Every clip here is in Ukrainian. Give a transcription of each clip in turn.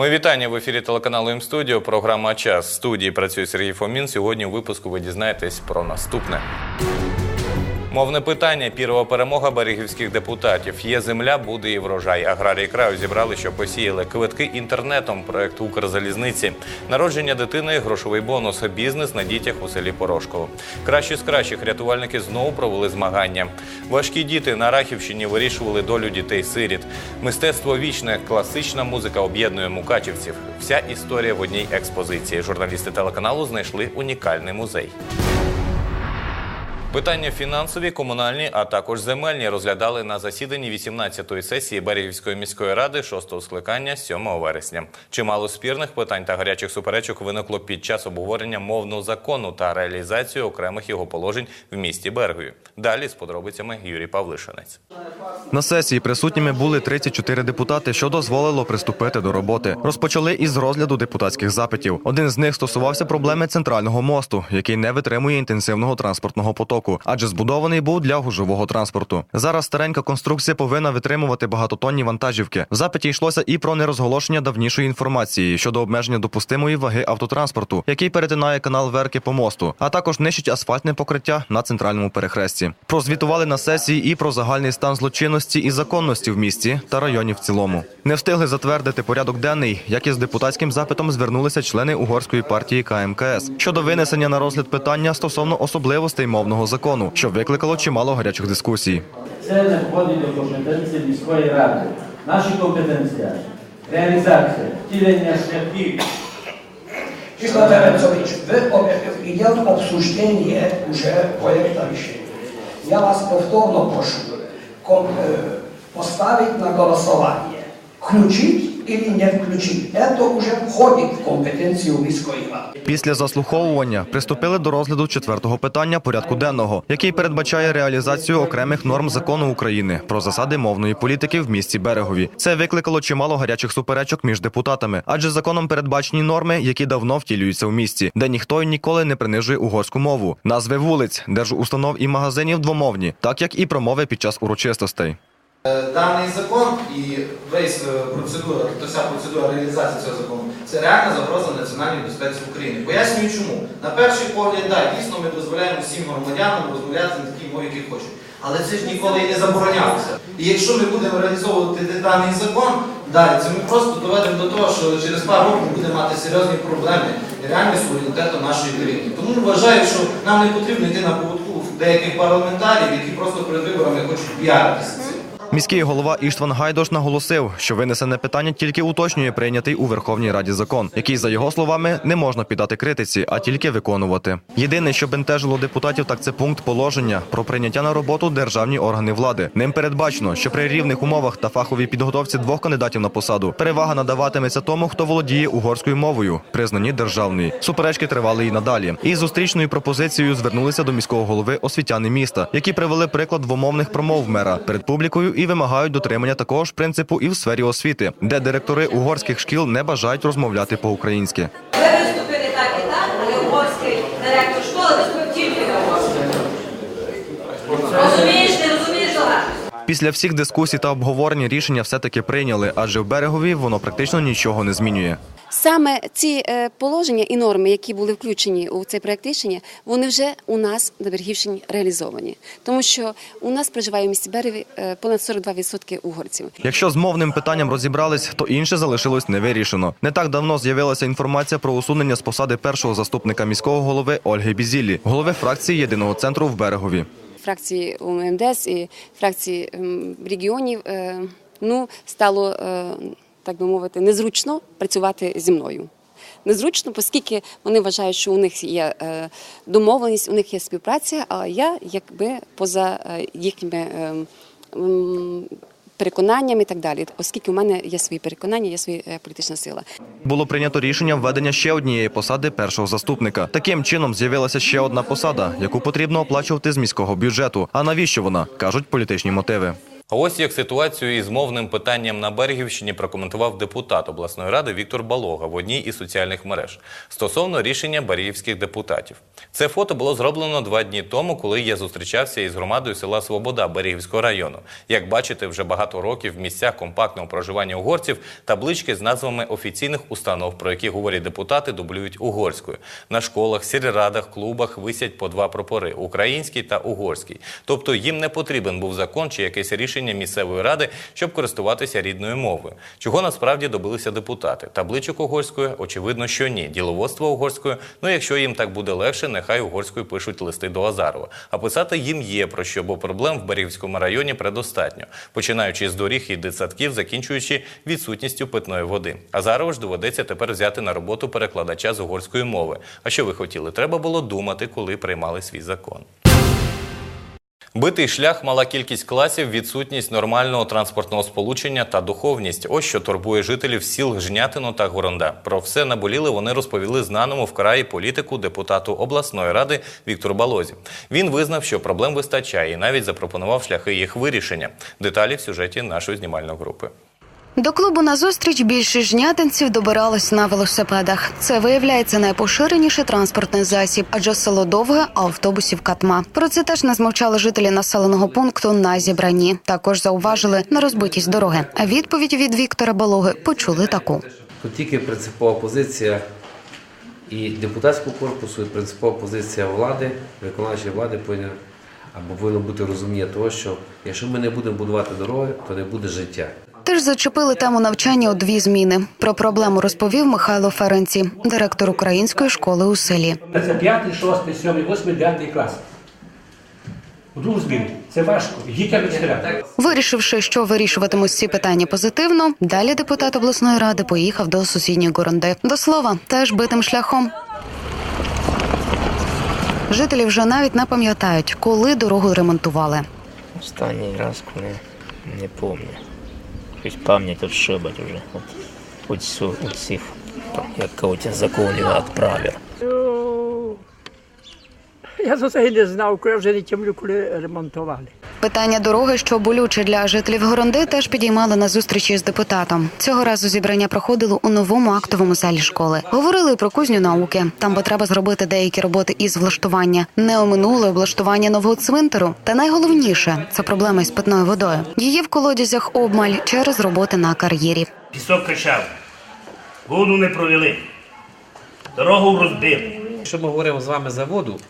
Мої вітання в ефірі телеканалу М-студіо. Програма Час В студії працює Сергій Фомін. Сьогодні у випуску ви дізнаєтесь про наступне. Мовне питання пірова перемога берегівських депутатів. Є земля, буде і врожай. Аграрії краю зібрали, що посіяли квитки інтернетом. Проект Укрзалізниці, народження дитини, грошовий бонус, бізнес на дітях у селі Порошково. Кращі з кращих рятувальники знову провели змагання. Важкі діти на Рахівщині вирішували долю дітей-сиріт. Мистецтво вічне, класична музика об'єднує мукачівців. Вся історія в одній експозиції. Журналісти телеканалу знайшли унікальний музей. Питання фінансові, комунальні, а також земельні розглядали на засіданні 18-ї сесії Берегівської міської ради 6-го скликання 7 вересня. Чимало спірних питань та гарячих суперечок виникло під час обговорення мовного закону та реалізацію окремих його положень в місті Бергові. Далі з подробицями Юрій Павлишинець. На сесії присутніми були 34 депутати, що дозволило приступити до роботи. Розпочали із розгляду депутатських запитів. Один з них стосувався проблеми центрального мосту, який не витримує інтенсивного транспортного потоку, адже збудований був для гужового транспорту. Зараз старенька конструкція повинна витримувати багатотонні вантажівки. В запиті йшлося і про нерозголошення давнішої інформації щодо обмеження допустимої ваги автотранспорту, який перетинає канал Верки по мосту, а також нищить асфальтне покриття на центральному перехресті. Прозвітували на сесії і про загальний стан злочинності і законності в місті та районі в цілому. Не встигли затвердити порядок денний, як і з депутатським запитом звернулися члени угорської партії КМКС щодо винесення на розгляд питання стосовно особливостей мовного закону, що викликало чимало гарячих дискусій. Це не входить до компетенції міської ради. Наші компетенції реалізація, втілення шляхів, wy obie- idzie obsłużenie już projekta решения. Ja Was powtórno proszę kom, e, postawić na głosowanie. Включить или не включить. Это уже входит в компетенцию міської ради. Після заслуховування приступили до розгляду четвертого питання порядку денного, який передбачає реалізацію окремих норм закону України про засади мовної політики в місті Берегові. Це викликало чимало гарячих суперечок між депутатами, адже законом передбачені норми, які давно втілюються в місті, де ніхто й ніколи не принижує угорську мову. Назви вулиць, держустанов і магазинів двомовні, так як і промови під час урочистостей. Е, Даний закон і весь е, процедура, тобто вся процедура реалізації цього закону, це реальна загроза національній безпеці України. Пояснюю чому. На перший погляд, так, дійсно ми дозволяємо всім громадянам розмовляти на такій мові, які хочуть. Але це ж ніколи і не заборонялося. І якщо ми будемо реалізовувати даний закон, далі це ми просто доведемо до того, що через пару років будемо мати серйозні проблеми реальним суверенітетом нашої країни. Тому вважаю, що нам не потрібно йти на поводку деяких парламентарів, які просто перед виборами хочуть піаритися. Міський голова Іштван Гайдош наголосив, що винесене питання тільки уточнює прийнятий у Верховній Раді закон, який, за його словами, не можна піддати критиці, а тільки виконувати. Єдине, що бентежило депутатів, так це пункт положення про прийняття на роботу державні органи влади. Ним передбачено, що при рівних умовах та фаховій підготовці двох кандидатів на посаду перевага надаватиметься тому, хто володіє угорською мовою, признані державної. Суперечки тривали і надалі. Із зустрічною пропозицією звернулися до міського голови освітяни міста, які привели приклад двомовних промов мера перед публікою і вимагають дотримання такого ж принципу і в сфері освіти, де директори угорських шкіл не бажають розмовляти по-українськи. Ви виступили так і так, але угорський директор школи виступив тільки на угорській. Розумієш, не розумієш, Олег? Після всіх дискусій та обговорень рішення все-таки прийняли, адже в берегові воно практично нічого не змінює. Саме ці е, положення і норми, які були включені у цей проект рішення, вони вже у нас на Бергівщині реалізовані, тому що у нас проживає в місті Береві е, понад 42% угорців. Якщо з мовним питанням розібрались, то інше залишилось невирішено. Не так давно з'явилася інформація про усунення з посади першого заступника міського голови Ольги Бізілі, голови фракції єдиного центру в берегові. Фракції УМДС і фракції ем, регіонів е, ну стало е, так би мовити незручно працювати зі мною. Незручно, оскільки вони вважають, що у них є е, домовленість, у них є співпраця, а я якби поза їхніми м, переконаннями і так далі, оскільки у мене є свої переконання, є своя е, політична сила. Було прийнято рішення введення ще однієї посади першого заступника. Таким чином з'явилася ще одна посада, яку потрібно оплачувати з міського бюджету. А навіщо вона кажуть політичні мотиви. Ось як ситуацію із мовним питанням на Берегівщині прокоментував депутат обласної ради Віктор Балога в одній із соціальних мереж стосовно рішення берегівських депутатів. Це фото було зроблено два дні тому, коли я зустрічався із громадою села Свобода Берегівського району. Як бачите, вже багато років в місцях компактного проживання угорців таблички з назвами офіційних установ, про які говорять депутати, дублюють угорською. На школах, сільрадах, клубах висять по два прапори український та угорський. Тобто їм не потрібен був закон чи якесь рішення місцевої ради, щоб користуватися рідною мовою. Чого насправді добилися депутати? Табличок угорською, очевидно, що ні. Діловодство угорською. Ну якщо їм так буде легше, нехай угорською пишуть листи до Азарова. А писати їм є про що, бо проблем в Берегівському районі предостатньо, починаючи з доріг і дитсадків, закінчуючи відсутністю питної води. Азарову ж доведеться тепер взяти на роботу перекладача з угорської мови. А що ви хотіли? Треба було думати, коли приймали свій закон. Битий шлях, мала кількість класів, відсутність нормального транспортного сполучення та духовність. Ось що турбує жителів сіл Жнятино та Горонда. Про все наболіли вони розповіли знаному в краї політику депутату обласної ради Віктору Балозі. Він визнав, що проблем вистачає, і навіть запропонував шляхи їх вирішення. Деталі в сюжеті нашої знімальної групи. До клубу на зустріч більшість жнятинців добирались на велосипедах. Це виявляється найпоширеніший транспортний засіб, адже село довге, а автобусів катма. Про це теж не змовчали жителі населеного пункту на зібранні. Також зауважили на розбитість дороги. А відповідь від Віктора Балоги почули таку. Тут тільки принципова позиція і депутатського корпусу, і принципова позиція влади, виконавчої влади повинна або повинно бути розуміння того, що якщо ми не будемо будувати дороги, то не буде життя. Теж зачепили тему навчання у дві зміни. Про проблему розповів Михайло Ференці, директор української школи у селі. Це 5, 6, 7, 8, 9 клас. Другу зміну. Це важко. Дітям. Вирішивши, що вирішуватимуть ці питання позитивно, далі депутат обласної ради поїхав до сусідньої Горонди. До слова, теж битим шляхом. Жителі вже навіть не пам'ятають, коли дорогу ремонтували. Останній раз, коли не пам'ятаю. Щось пам'ять от шибать уже. От, от, цю, от цих, як когось законів від правір. Я за це не знав, коли вже не тямлю, коли ремонтували. Питання дороги, що болюче для жителів Горонди, теж підіймали на зустрічі з депутатом. Цього разу зібрання проходило у новому актовому залі школи. Говорили про кузню науки. Там потреба зробити деякі роботи із влаштування. Не оминули облаштування нового цвинтару. Та найголовніше це проблема із питною водою. Її в колодязях обмаль через роботи на кар'єрі. Пісок качав, воду не провели, дорогу розбили. Якщо ми говоримо з вами за воду,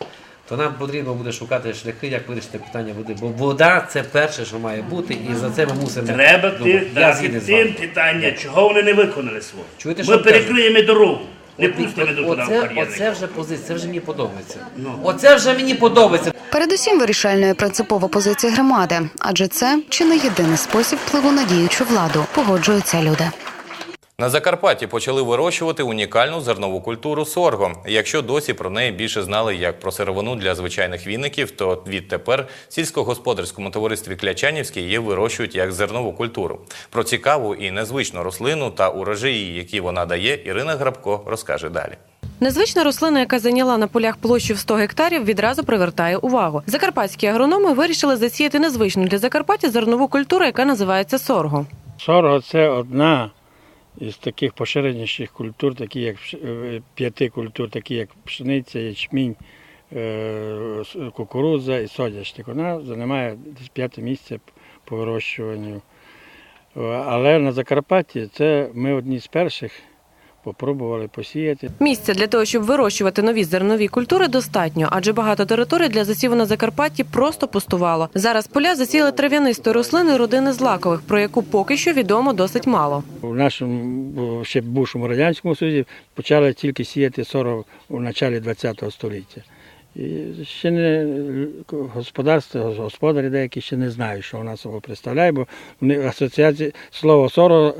то нам потрібно буде шукати шляхи, як вирішити питання води. Бо вода це перше, що має бути, і за це ми мусимо. Треба думати. ти Я дати згідний з вами. тим питання, чого вони не виконали своє. Чуєте, Ми що перекриємо дорогу, не пустимо до туди в оце, вже позиція, це вже мені подобається. Оце вже мені подобається. Передусім вирішальною принципова позиція громади, адже це чи не єдиний спосіб впливу на діючу владу. Погоджуються люди. На Закарпатті почали вирощувати унікальну зернову культуру сорго. Якщо досі про неї більше знали як про сировину для звичайних віників, то відтепер в сільськогосподарському товаристві Клячанівський її вирощують як зернову культуру. Про цікаву і незвичну рослину та урожаї, які вона дає, Ірина Грабко розкаже далі. Незвична рослина, яка зайняла на полях площу в 100 гектарів, відразу привертає увагу. Закарпатські агрономи вирішили засіяти незвичну для Закарпаття зернову культуру, яка називається сорго. Сорго це одна із таких поширеніших культур, такі як е, п'яти культур, такі як пшениця, ячмінь, е, кукурудза і соняшник. Вона займає десь п'яте місце по вирощуванню. Е, Але на Закарпатті це ми одні з перших попробували посіяти. Місця для того, щоб вирощувати нові зернові культури, достатньо, адже багато територій для засіву на Закарпатті просто пустувало. Зараз поля засіли трав'янистою рослиною родини злакових, про яку поки що відомо досить мало. У нашому ще бувшому радянському Союзі почали тільки сіяти 40 у началі ХХ століття. І ще не господарство, господарі деякі ще не знають, що вона собою представляє, бо вони асоціації слово соро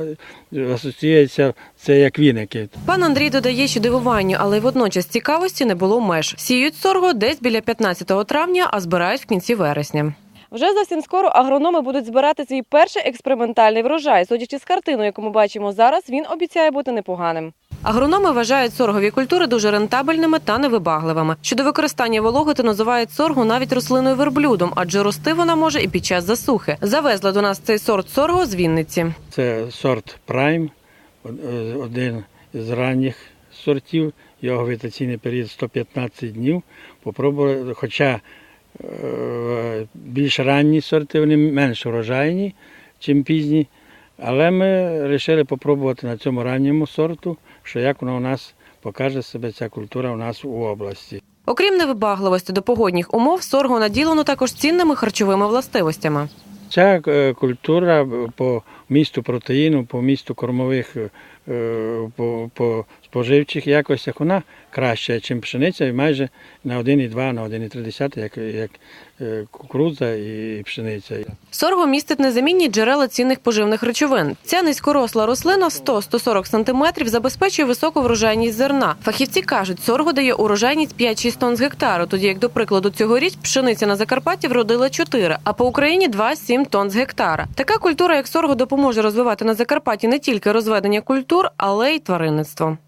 е, асоціюється це як віники. Пан Андрій додає, що дивуванню, але водночас цікавості не було меж. Сіють сорго десь біля 15 травня, а збирають в кінці вересня. Вже зовсім скоро агрономи будуть збирати свій перший експериментальний врожай. Судячи з картиною, яку ми бачимо зараз, він обіцяє бути непоганим. Агрономи вважають соргові культури дуже рентабельними та невибагливими. Щодо використання вологи, називають соргу навіть рослиною верблюдом, адже рости вона може і під час засухи. Завезли до нас цей сорт соргу з Вінниці. Це сорт од- е, один з ранніх сортів. Його вегетаційний період 115 днів. Попробували, хоча е, більш ранні сорти, вони менш врожайні, ніж пізні. Але ми вирішили спробувати на цьому ранньому сорту, що як воно у нас покаже себе ця культура у нас у області. Окрім невибагливості до погодних умов, сорго наділено також цінними харчовими властивостями. Ця е, культура по місту протеїну, по місту кормових, е, по, по споживчих якостях, вона краща, ніж пшениця, і майже на 1,2, на 1,3, як, як е, кукурудза і пшениця. Сорго містить незамінні джерела цінних поживних речовин. Ця низькоросла рослина 100-140 см забезпечує високу врожайність зерна. Фахівці кажуть, сорго дає урожайність 5-6 тонн з гектару, тоді як, до прикладу, цьогоріч пшениця на Закарпатті вродила 4, а по Україні 2-7 тонн з гектара. Така культура, як сорго, допоможе розвивати на Закарпатті не тільки розведення культур, але й тваринництво.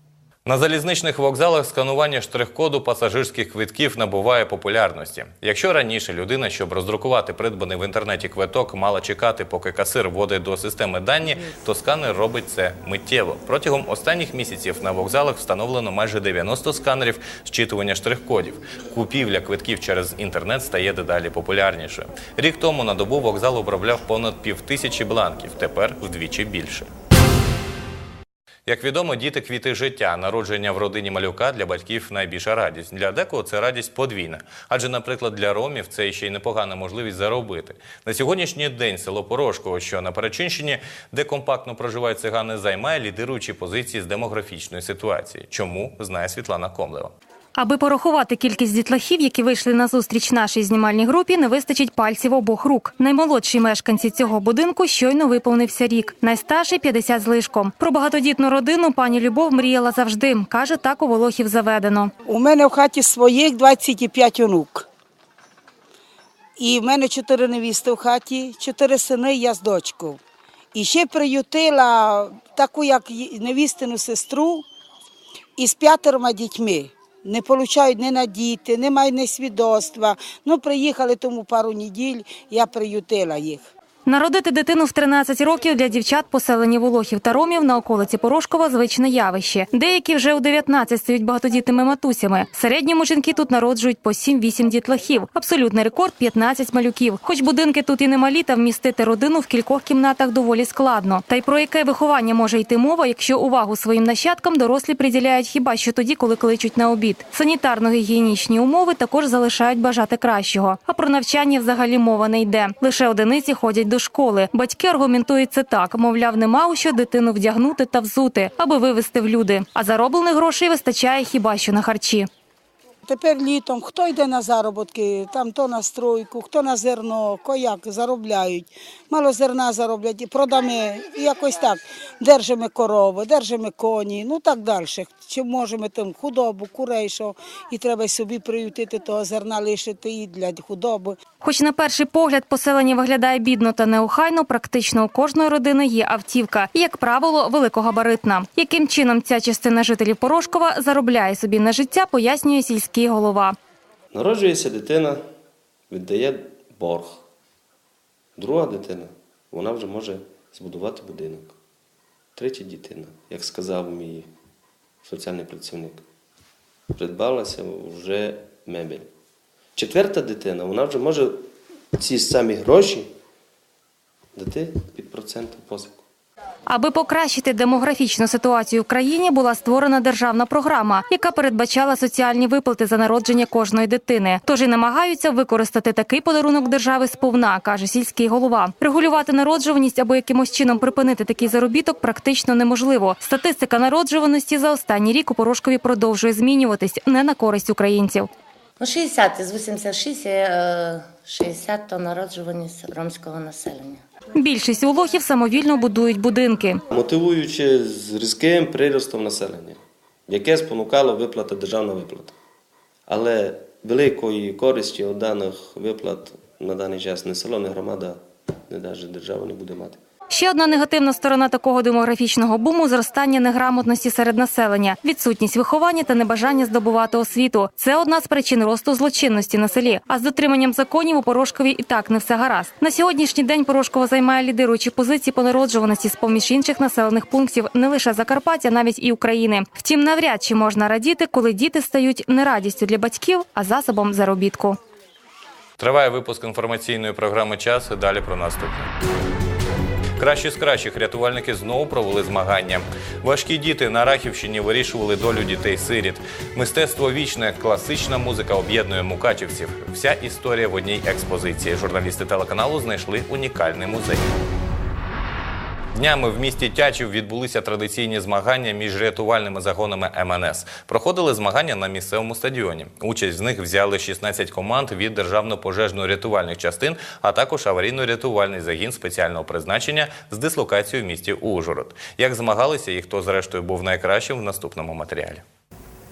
На залізничних вокзалах сканування штрих-коду пасажирських квитків набуває популярності. Якщо раніше людина, щоб роздрукувати придбаний в інтернеті квиток, мала чекати, поки касир вводить до системи дані, то сканер робить це миттєво. Протягом останніх місяців на вокзалах встановлено майже 90 сканерів зчитування штрих-кодів. Купівля квитків через інтернет стає дедалі популярнішою. Рік тому на добу вокзал обробляв понад півтисячі бланків, тепер вдвічі більше. Як відомо, діти квіти життя. Народження в родині малюка для батьків найбільша радість. Для декого це радість подвійна. Адже, наприклад, для ромів це ще й непогана можливість заробити. На сьогоднішній день село Порошково, що на Перечинщині, де компактно проживають цигани, займає лідируючі позиції з демографічної ситуації. Чому знає Світлана Комлева. Аби порахувати кількість дітлахів, які вийшли на зустріч нашій знімальній групі, не вистачить пальців обох рук. Наймолодшій мешканці цього будинку щойно виповнився рік. Найстарший 50 з лишком. Про багатодітну родину пані Любов мріяла завжди. каже, так у Волохів заведено. У мене в хаті своїх 25 онук. І в мене чотири невісти в хаті, чотири сини, я з дочкою. І ще приютила таку, як невістину сестру із п'ятерома дітьми. Не получають ні на діти, не мають ні свідоцтва. Ну, приїхали тому пару неділь, я приютила їх. Народити дитину в 13 років для дівчат, поселені Волохів та Ромів на околиці Порошкова звичне явище. Деякі вже у 19 стають багатодітними матусями. Середньому жінки тут народжують по 7-8 дітлахів. Абсолютний рекорд 15 малюків. Хоч будинки тут і немалі, та вмістити родину в кількох кімнатах доволі складно. Та й про яке виховання може йти мова, якщо увагу своїм нащадкам дорослі приділяють хіба що тоді, коли кличуть на обід. Санітарно-гігієнічні умови також залишають бажати кращого. А про навчання взагалі мова не йде. Лише одиниці ходять до школи. Батьки аргументують це так: мовляв, нема у що дитину вдягнути та взути, аби вивести в люди. А зароблених грошей вистачає хіба що на харчі. Тепер літом хто йде на заробітки, там то на стройку, хто на зерно, кояк заробляють. Мало зерна зароблять, продамо, якось так. Держимо корови, держимо коні, ну так далі. Чи можемо там худобу, курей, що і треба собі приютити того зерна лишити і для худоби. Хоч на перший погляд поселення виглядає бідно та неохайно, практично у кожної родини є автівка, як правило, великогабаритна. Яким чином ця частина жителів Порошкова заробляє собі на життя, пояснює сільський голова. Народжується дитина, віддає борг. Друга дитина, вона вже може збудувати будинок. Третя дитина, як сказав мій соціальний працівник, придбалася вже мебель. Четверта дитина, вона вже може ці самі гроші дати під процентом позику. Аби покращити демографічну ситуацію в країні, була створена державна програма, яка передбачала соціальні виплати за народження кожної дитини. Тож і намагаються використати такий подарунок держави сповна, каже сільський голова. Регулювати народжуваність або якимось чином припинити такий заробіток практично неможливо. Статистика народжуваності за останній рік у Порошкові продовжує змінюватись не на користь українців. Ну, 60 із 86 є е, 60 то народжуваність ромського населення. Більшість улохів самовільно будують будинки. Мотивуючи з різким приростом населення, яке спонукало виплата державна виплата. Але великої користі від даних виплат на даний час не село, не громада, не навіть держава не буде мати. Ще одна негативна сторона такого демографічного буму зростання неграмотності серед населення, відсутність виховання та небажання здобувати освіту. Це одна з причин росту злочинності на селі. А з дотриманням законів у Порошкові і так не все гаразд. На сьогоднішній день Порошково займає лідируючі позиції по народжуваності з поміж інших населених пунктів не лише Закарпаття, навіть і України. Втім, навряд чи можна радіти, коли діти стають не радістю для батьків, а засобом заробітку. Триває випуск інформаційної програми Час. і Далі про наступне. Кращі з кращих рятувальники знову провели змагання. Важкі діти на Рахівщині вирішували долю дітей-сиріт. Мистецтво вічне, класична музика об'єднує мукачівців. Вся історія в одній експозиції. Журналісти телеканалу знайшли унікальний музей. Днями в місті Тячів відбулися традиційні змагання між рятувальними загонами МНС. Проходили змагання на місцевому стадіоні. Участь в них взяли 16 команд від державно-пожежно-рятувальних частин, а також аварійно-рятувальний загін спеціального призначення з дислокацією в місті Ужгород. Як змагалися і хто зрештою був найкращим в наступному матеріалі.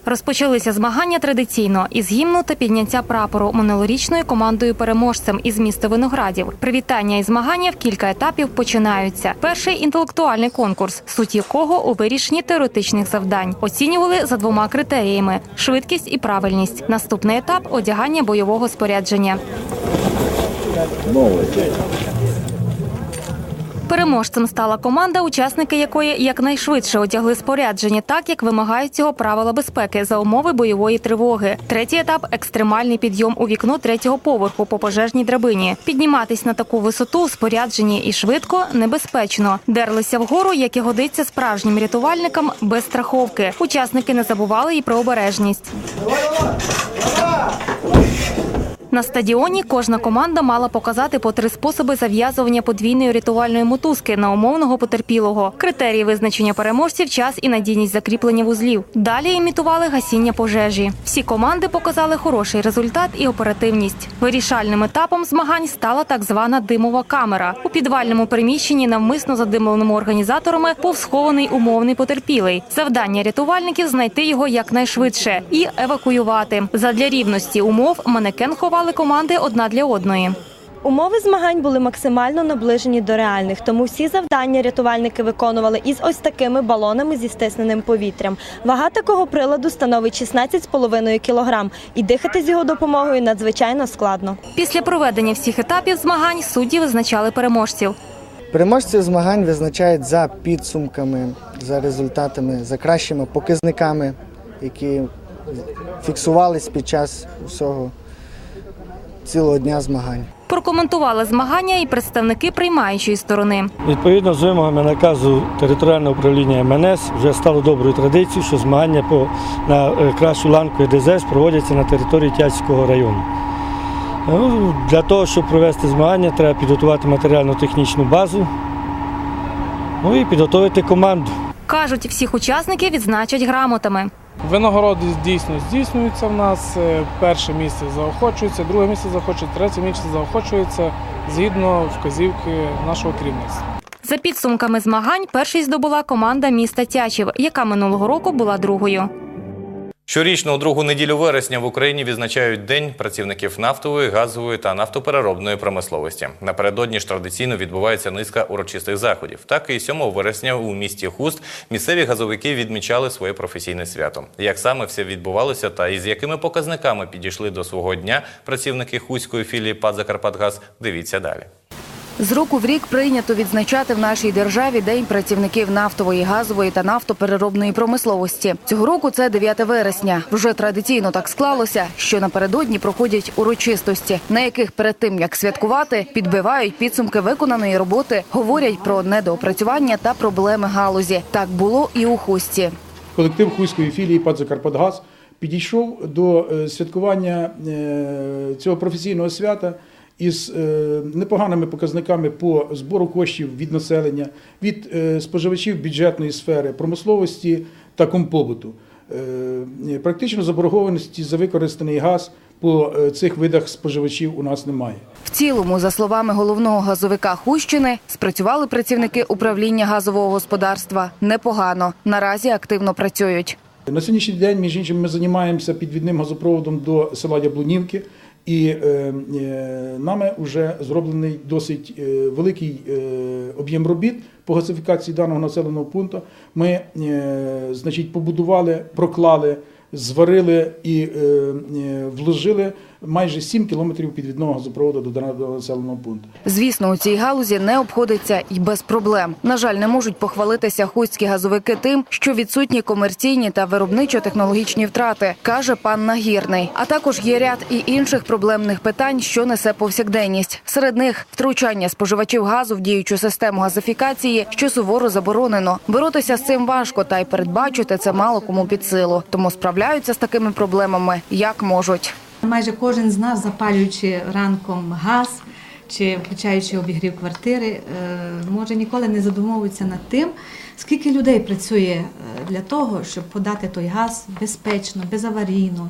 Розпочалися змагання традиційно із гімну та підняття прапору минулорічною командою переможцем із міста Виноградів. Привітання і змагання в кілька етапів починаються. Перший інтелектуальний конкурс, суть якого у вирішенні теоретичних завдань. Оцінювали за двома критеріями: швидкість і правильність. Наступний етап одягання бойового спорядження. Переможцем стала команда, учасники якої якнайшвидше одягли спорядження, так як вимагають цього правила безпеки за умови бойової тривоги. Третій етап екстремальний підйом у вікно третього поверху по пожежній драбині. Підніматись на таку висоту у спорядженні і швидко небезпечно. Дерлися вгору, як і годиться справжнім рятувальникам без страховки. Учасники не забували і про обережність. На стадіоні кожна команда мала показати по три способи зав'язування подвійної рятувальної мотузки на умовного потерпілого. Критерії визначення переможців, час і надійність закріплення вузлів. Далі імітували гасіння пожежі. Всі команди показали хороший результат і оперативність. Вирішальним етапом змагань стала так звана димова камера. У підвальному приміщенні навмисно задимленому організаторами був схований умовний потерпілий. Завдання рятувальників знайти його якнайшвидше і евакуювати. Задля рівності умов манекен ховали команди одна для одної. Умови змагань були максимально наближені до реальних, тому всі завдання рятувальники виконували із ось такими балонами зі стисненим повітрям. Вага такого приладу становить 16,5 кг, і дихати з його допомогою надзвичайно складно. Після проведення всіх етапів змагань судді визначали переможців. Переможці змагань визначають за підсумками, за результатами, за кращими показниками, які фіксувались під час всього цілого дня змагань. Прокоментували змагання і представники приймаючої сторони. Відповідно з вимогами наказу територіального управління МНС вже стало доброю традицією, що змагання по на е, кращу ланку ДЗС проводяться на території Тячського району. Ну, Для того, щоб провести змагання, треба підготувати матеріально-технічну базу ну і підготувати команду. Кажуть, всіх учасників відзначать грамотами. Винагороди дійсно здійснюються в нас. Е, Перше місце заохочується, друге місце заохочується, третє місце заохочується згідно вказівки нашого керівництва. За підсумками змагань, перший здобула команда міста Тячів, яка минулого року була другою. Щорічно у другу неділю вересня в Україні відзначають День працівників нафтової, газової та нафтопереробної промисловості. Напередодні ж традиційно відбувається низка урочистих заходів. Так і 7 вересня у місті Хуст місцеві газовики відмічали своє професійне свято. Як саме все відбувалося та із якими показниками підійшли до свого дня працівники хуської філії ПАД «Закарпатгаз», дивіться далі. З року в рік прийнято відзначати в нашій державі День працівників нафтової, газової та нафтопереробної промисловості. Цього року це 9 вересня. Вже традиційно так склалося, що напередодні проходять урочистості, на яких перед тим як святкувати, підбивають підсумки виконаної роботи, говорять про недоопрацювання та проблеми галузі. Так було і у хусті. Колектив Хуйської філії ПАД «Закарпатгаз» підійшов до е, святкування е, цього професійного свята із е, непоганими показниками по збору коштів від населення, від е, споживачів бюджетної сфери, промисловості та компобуту. Е, Практично заборгованості за використаний газ по цих видах споживачів у нас немає. В цілому, за словами головного газовика Хущини, спрацювали працівники управління газового господарства непогано. Наразі активно працюють. На сьогоднішній день, між іншим, ми займаємося підвідним газопроводом до села Яблунівки, І е, е, нами вже зроблений досить е, великий об'єм робіт по газифікації даного населеного пункту. Ми значить, побудували, проклали, зварили і вложили майже 7 кілометрів підвідного газопроводу до даного населеного пункту. Звісно, у цій галузі не обходиться й без проблем. На жаль, не можуть похвалитися хуські газовики тим, що відсутні комерційні та виробничо-технологічні втрати, каже пан Нагірний. А також є ряд і інших проблемних питань, що несе повсякденність. Серед них втручання споживачів газу в діючу систему газифікації, що суворо заборонено. Боротися з цим важко, та й передбачити це мало кому під силу. Тому справляються з такими проблемами як можуть. Майже кожен з нас, запалюючи ранком газ чи включаючи обігрів квартири, е, може ніколи не задумовуватися над тим, скільки людей працює е, для того, щоб подати той газ безпечно, безаварійно.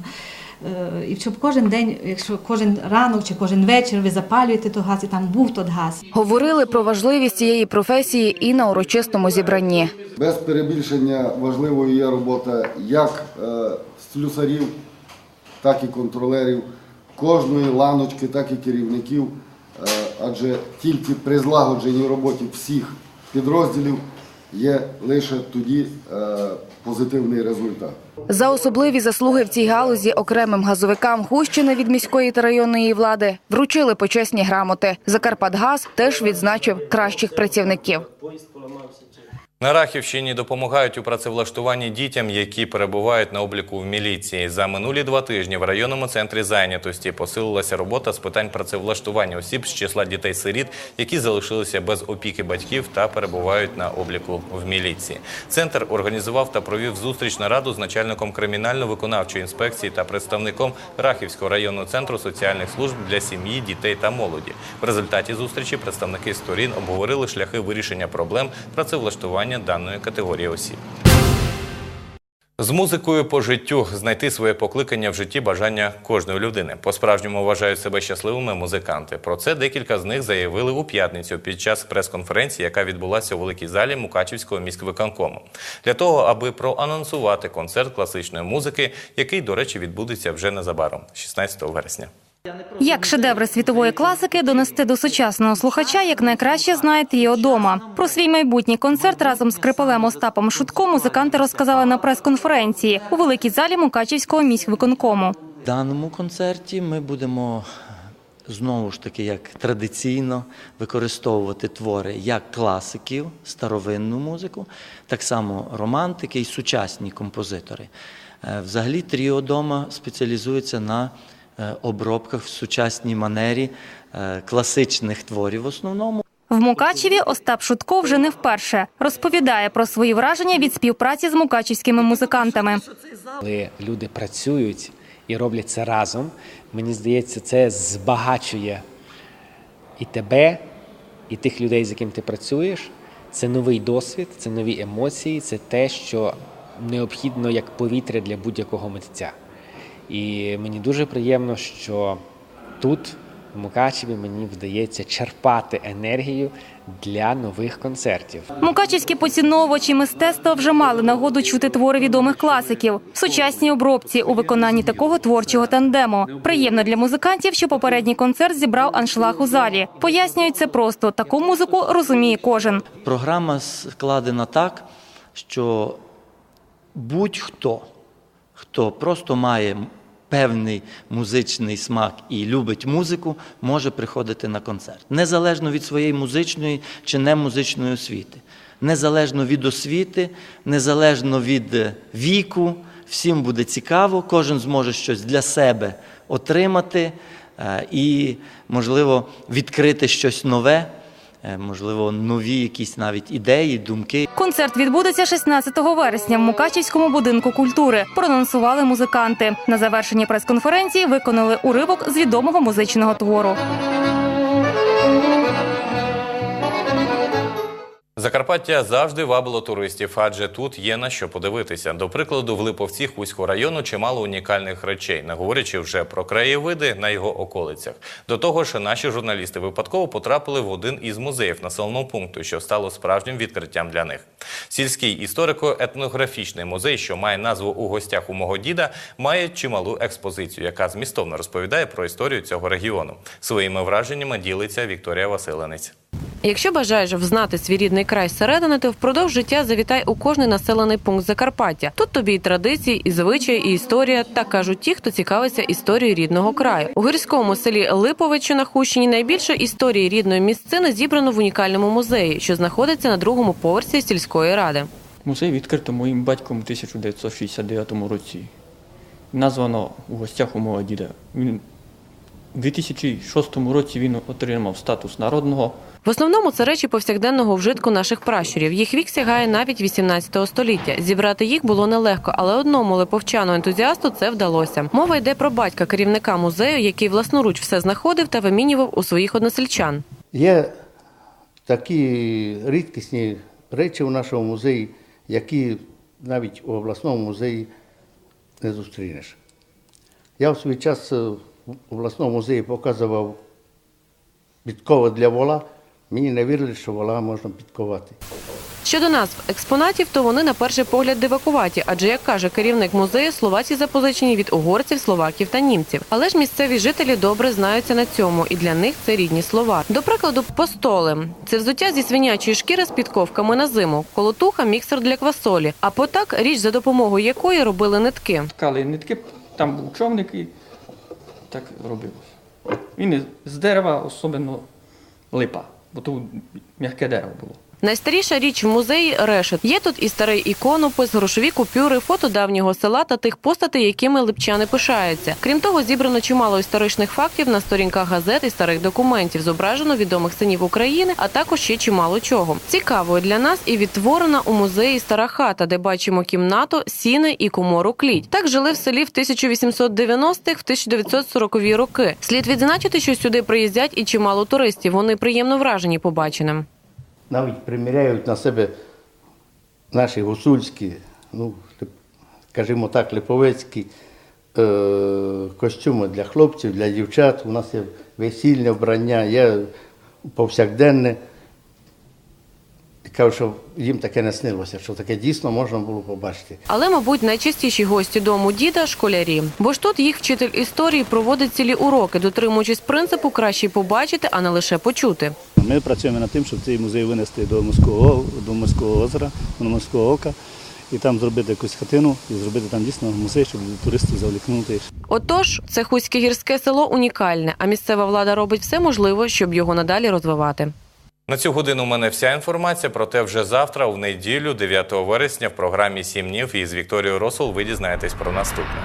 Е, І щоб кожен день, якщо кожен ранок чи кожен вечір ви запалюєте той газ і там був той газ. Говорили про важливість цієї професії і на урочистому зібранні. Без перебільшення важливою є робота як слюсарів, так і контролерів, кожної ланочки, так і керівників. Е, Адже тільки при злагодженій роботі всіх підрозділів є лише тоді е, позитивний результат. За особливі заслуги в цій галузі окремим газовикам Хущини від міської та районної влади вручили почесні грамоти. Закарпатгаз теж відзначив кращих працівників. На Рахівщині допомагають у працевлаштуванні дітям, які перебувають на обліку в міліції. За минулі два тижні в районному центрі зайнятості посилилася робота з питань працевлаштування осіб з числа дітей-сиріт, які залишилися без опіки батьків та перебувають на обліку в міліції. Центр організував та провів зустріч нараду з начальником кримінально-виконавчої інспекції та представником Рахівського районного центру соціальних служб для сім'ї, дітей та молоді. В результаті зустрічі представники сторін обговорили шляхи вирішення проблем працевлаштування даної категорії осіб. З музикою по життю знайти своє покликання в житті бажання кожної людини. По-справжньому вважають себе щасливими музиканти. Про це декілька з них заявили у п'ятницю під час прес-конференції, яка відбулася у великій залі Мукачівського міськвиконкому. Для того, аби проанонсувати концерт класичної музики, який, до речі, відбудеться вже незабаром, 16 вересня. Як шедеври світової класики донести до сучасного слухача, як найкраще знає Тріо дома. Про свій майбутній концерт разом з Крипалем Остапом Шутко музиканти розказали на прес-конференції у великій залі Мукачівського міськвиконкому. В даному концерті ми будемо знову ж таки, як традиційно, використовувати твори як класиків, старовинну музику, так само романтики і сучасні композитори. Е, Взагалі, Тріо дома спеціалізується на обробках в сучасній манері е, класичних творів в основному. В Мукачеві Остап Шутко вже не вперше розповідає про свої враження від співпраці з мукачівськими музикантами. Коли люди працюють і роблять це разом, мені здається, це збагачує і тебе, і тих людей, з яким ти працюєш. Це новий досвід, це нові емоції, це те, що необхідно як повітря для будь-якого митця. І мені дуже приємно, що тут, в Мукачеві, мені вдається черпати енергію для нових концертів. Мукачівські поціновувачі мистецтва вже мали нагоду чути твори відомих класиків в сучасній обробці у виконанні такого творчого тандему. Приємно для музикантів, що попередній концерт зібрав аншлаг у залі. Пояснюють це просто таку музику розуміє кожен. Програма складена так, що будь-хто, хто просто має певний музичний смак і любить музику, може приходити на концерт. Незалежно від своєї музичної чи немузичної освіти. Незалежно від освіти, незалежно від е, віку, всім буде цікаво, кожен зможе щось для себе отримати е, і, можливо, відкрити щось нове, можливо, нові якісь навіть ідеї, думки. Концерт відбудеться 16 вересня в Мукачівському будинку культури. Прононсували музиканти. На завершенні прес-конференції виконали уривок з відомого музичного твору. Закарпаття завжди вабило туристів, адже тут є на що подивитися. До прикладу, в Липовці Хуського району чимало унікальних речей, не говорячи вже про краєвиди на його околицях. До того ж, наші журналісти випадково потрапили в один із музеїв населеного пункту, що стало справжнім відкриттям для них. Сільський історико-етнографічний музей, що має назву у гостях у мого діда, має чималу експозицію, яка змістовно розповідає про історію цього регіону. Своїми враженнями ділиться Вікторія Василенець. Якщо бажаєш взнати свій рідний край зсередини, то впродовж життя завітай у кожний населений пункт Закарпаття. Тут тобі і традиції, і звичаї, і історія. Так кажуть ті, хто цікавиться історією рідного краю. У гірському селі Липович, що на Хущині, найбільше історії рідної місцини зібрано в унікальному музеї, що знаходиться на другому поверсі сільської ради. Музей відкрито моїм батьком у 1969 році. Названо у гостях у мого діда. Він у 2006 році він отримав статус народного. В основному це речі повсякденного вжитку наших пращурів. Їх вік сягає навіть 18 століття. Зібрати їх було нелегко, але одному липовчану ентузіасту це вдалося. Мова йде про батька керівника музею, який власноруч все знаходив та вимінював у своїх односельчан. Є такі рідкісні речі у нашому музеї, які навіть у обласному музеї не зустрінеш. Я в свій час е, в обласному музеї показував підкови для вола. Мені не вірили, що вола можна підковати. Щодо назв експонатів, то вони на перший погляд дивакуваті, адже як каже керівник музею, слова ці запозичені від угорців, словаків та німців. Але ж місцеві жителі добре знаються на цьому, і для них це рідні слова. До прикладу, постоли це взуття зі свинячої шкіри з підковками на зиму, колотуха, міксер для квасолі. А потак річ, за допомогою якої робили нитки. Ткали нитки, там був човник і так робилось. Він з дерева, особливо липа, бо тут м'яке дерево було. Найстаріша річ в музеї решет. Є тут і старий іконопис, грошові купюри, фото давнього села та тих постатей, якими липчани пишаються. Крім того, зібрано чимало історичних фактів на сторінках газет і старих документів. Зображено відомих синів України, а також ще чимало чого. Цікавою для нас і відтворена у музеї стара хата, де бачимо кімнату, сіни і комору кліть. Так жили в селі в 1890-х, в 1940-ві роки. Слід відзначити, що сюди приїздять і чимало туристів. Вони приємно вражені побаченим. Навіть приміряють на себе наші гусульські, ну, скажімо так, липовецькі е, костюми для хлопців, для дівчат. У нас є весільне вбрання, є повсякденне. Кажуть, що їм таке не снилося, що таке дійсно можна було побачити. Але, мабуть, найчастіші гості дому діда школярі. Бо ж тут їх вчитель історії проводить цілі уроки, дотримуючись принципу краще побачити, а не лише почути. Ми працюємо над тим, щоб цей музей винести до морського, до морського озера, до морського ока, і там зробити якусь хатину, і зробити там дійсно музей, щоб туристів завлікнути. Отож, це хуське гірське село унікальне, а місцева влада робить все можливе, щоб його надалі розвивати. На цю годину у мене вся інформація. Проте вже завтра, в неділю, 9 вересня, в програмі «Сім днів» із Вікторією Росул ви дізнаєтесь про наступне.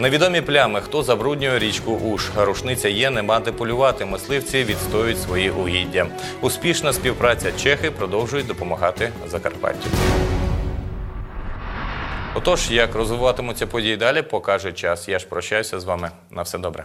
Невідомі плями, хто забруднює річку Уш. Рушниця є, не маніпулювати. Мисливці відстоюють свої угіддя. Успішна співпраця Чехи продовжують допомагати Закарпаттю. Отож, як розвиватимуться події далі, покаже час. Я ж прощаюся з вами. На все добре.